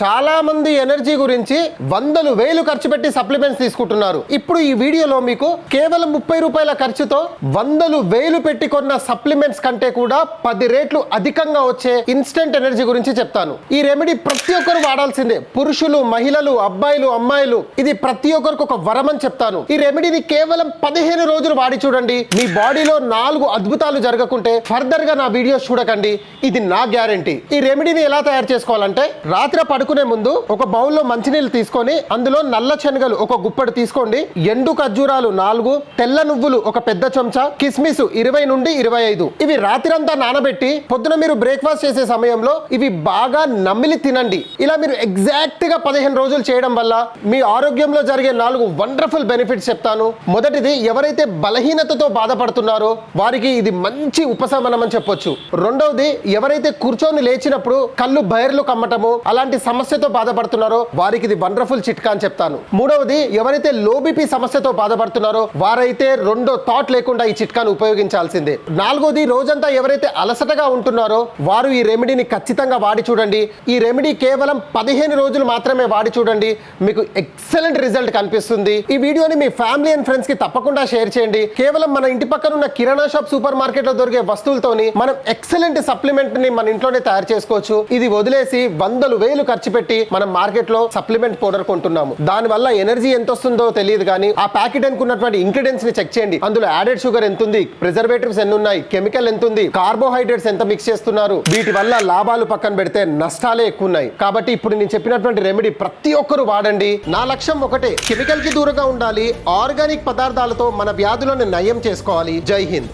చాలామంది ఎనర్జీ గురించి వందలు వేలు ఖర్చు పెట్టి సప్లిమెంట్స్ తీసుకుంటున్నారు. ఇప్పుడు ఈ వీడియోలో మీకు కేవలం ముప్పై రూపాయల ఖర్చుతో వందలు వేలు పెట్టి కొన్న సప్లిమెంట్స్ కంటే కూడా పది రేట్లు అధికంగా వచ్చే ఇన్స్టెంట్ ఎనర్జీ గురించి చెప్తాను. ఈ రెమెడీ ప్రతి ఒక్కరు వాడాల్సిందే. పురుషులు మహిళలు అబ్బాయిలు అమ్మాయిలు ఇది ప్రతి ఒక్కరికి ఒక వరం అని చెప్తాను. ఈ రెమెడీని కేవలం పదిహేను రోజులు వాడి చూడండి. మీ బాడీలో నాలుగు అద్భుతాలు జరగకుంటే ఫర్దర్గా నా వీడియోస్ చూడకండి. ఇది నా గ్యారంటీ. ఈ రెమెడీని ఎలా తయారు చేసుకోవాలంటే రాత్రి పడుకు పడుకునే ముందు ఒక బౌల్లో మంచినీళ్ళు తీసుకొని అందులో నల్ల శనగలు ఒక గుప్పడు తీసుకోండి. ఎండు ఖర్జూరాలు నాలుగు తెల్ల నువ్వులు ఒక పెద్ద చెంచా కిస్మిస్ ఇరవై నుండి ఇరవై ఐదు. ఇవి రాత్రంతా నానబెట్టి పొద్దున మీరు బ్రేక్ఫాస్ట్ చేసే సమయంలో ఇవి బాగా నమ్మిలి తినండి. ఇలా మీరు ఎగ్జాక్ట్గా పదిహేను రోజులు చేయడం వల్ల మీ ఆరోగ్యంలో జరిగే నాలుగు వండర్ఫుల్ బెనిఫిట్స్ చెప్తాను. మొదటిది ఎవరైతే బలహీనతతో బాధపడుతున్నారో వారికి ఇది మంచి ఉపశమనం అని చెప్పొచ్చు. రెండవది ఎవరైతే కూర్చొని లేచినప్పుడు కళ్ళు బైర్లు కమ్మటము అలాంటి సమస్యతో బాధపడుతున్నారో వారికి ఇది వండర్ఫుల్ చిట్కా అని చెప్తాను. మూడవది ఎవరైతే లో బీపీ సమస్యతో బాధపడుతున్నారో వారైతే రెండో థాట్ లేకుండా ఈ చిట్కాను ఉపయోగించాల్సిందే. నాలుగోది రోజంతా ఎవరైతే అలసటగా ఉంటున్నారో వారు ఈ రెమెడీని ఖచ్చితంగా వాడి చూడండి. ఈ రెమెడీ కేవలం పదిహేను రోజులు మాత్రమే వాడి చూడండి. మీకు ఎక్సలెంట్ రిజల్ట్ కనిపిస్తుంది. ఈ వీడియోని మీ ఫ్యామిలీ అండ్ ఫ్రెండ్స్కి తప్పకుండా షేర్ చేయండి. కేవలం మన ఇంటి పక్కన ఉన్న కిరాణా షాప్ సూపర్ మార్కెట్లో దొరికే వస్తువులతోని మనం ఎక్సలెంట్ సప్లిమెంట్ని మన ఇంట్లోనే తయారు చేసుకోవచ్చు. ఇది వదిలేసి వందలు వేలు ఖర్చు పెట్టి మనం మార్కెట్లో సప్లిమెంట్ పౌడర్ కొంటున్నాము. దాని వల్ల ఎనర్జీ ఎంత వస్తుందో తెలియదు కానీ ఆ ప్యాకెట్ అనుకున్నటువంటి ఇంగ్రీడియంట్స్ని చెక్ చేయండి. అందులో యాడెడ్ షుగర్ ఎంత ఉంది ప్రిజర్వేటివ్స్ ఎన్ని ఉన్నాయి కెమికల్ ఎంత ఉంది కార్బోహైడ్రేట్స్ ఎంత మిక్స్ చేస్తున్నారు వీటి వల్ల లాభాలు పక్కన పెడితే నష్టాలే ఎక్కువ ఉన్నాయి కాబట్టి ఇప్పుడు నేను చెప్పినటువంటి రెమెడీ ప్రతి ఒక్కరు వాడండి. నా లక్ష్యం ఒకటే కెమికల్కి దూరంగా ఉండాలి ఆర్గానిక్ పదార్థాలతో మన వ్యాధులను నయం చేసుకోవాలి. జై హింద్.